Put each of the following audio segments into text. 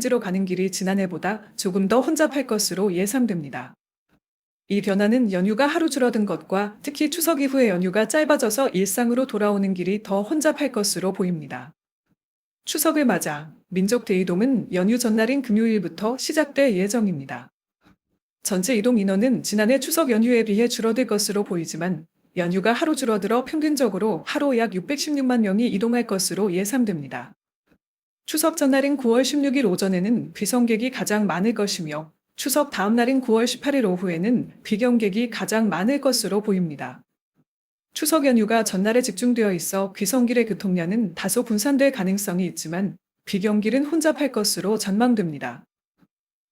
지로 가는 길이 지난해보다 조금 더 혼잡할 것으로 예상됩니다. 이 변화는 연휴가 하루 줄어든 것과 특히 추석 이후의 연휴가 짧아져서 일상으로 돌아오는 길이 더 혼잡할 것으로 보입니다. 추석을 맞아 민족 대이동은 연휴 전날인 금요일부터 시작될 예정입니다. 전체 이동 인원은 지난해 추석 연휴에 비해 줄어들 것으로 보이지만 연휴가 하루 줄어들어 평균적으로 하루 약 616만 명이 이동할 것으로 예상됩니다. 추석 전날인 9월 16일 오전에는 귀성객이 가장 많을 것이며 추석 다음 날인 9월 18일 오후에는 비경객이 가장 많을 것으로 보입니다. 추석 연휴가 전날에 집중되어 있어 귀성길의 교통량은 다소 분산될 가능성이 있지만 비경길은 혼잡할 것으로 전망됩니다.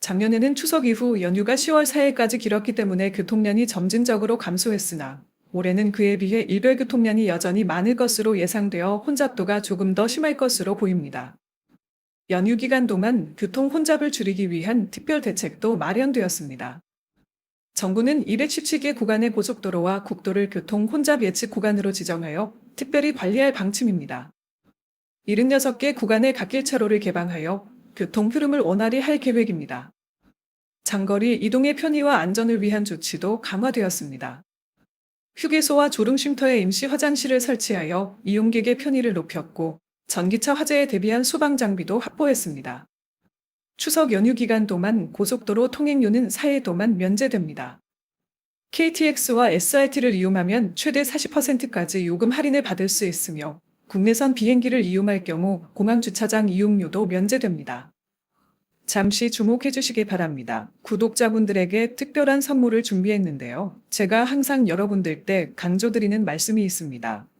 작년에는 추석 이후 연휴가 10월 4일까지 길었기 때문에 교통량이 점진적으로 감소했으나 올해는 그에 비해 일별 교통량이 여전히 많을 것으로 예상되어 혼잡도가 조금 더 심할 것으로 보입니다. 연휴 기간 동안 교통 혼잡을 줄이기 위한 특별 대책도 마련되었습니다. 정부는 217개 구간의 고속도로와 국도를 교통 혼잡 예측 구간으로 지정하여 특별히 관리할 방침입니다. 76개 구간의 갓길 차로를 개방하여 교통 흐름을 원활히 할 계획입니다. 장거리 이동의 편의와 안전을 위한 조치도 강화되었습니다. 휴게소와 졸음쉼터에 임시 화장실을 설치하여 이용객의 편의를 높였고 전기차 화재에 대비한 소방 장비도 확보했습니다. 추석 연휴 기간 동안 고속도로 통행료는 4일 동안 면제됩니다. KTX와 SRT를 이용하면 최대 40%까지 요금 할인을 받을 수 있으며 국내선 비행기를 이용할 경우 공항 주차장 이용료도 면제됩니다. 잠시 주목해 주시기 바랍니다. 구독자분들에게 특별한 선물을 준비했는데요. 제가 항상 여러분들 때 강조드리는 말씀이 있습니다.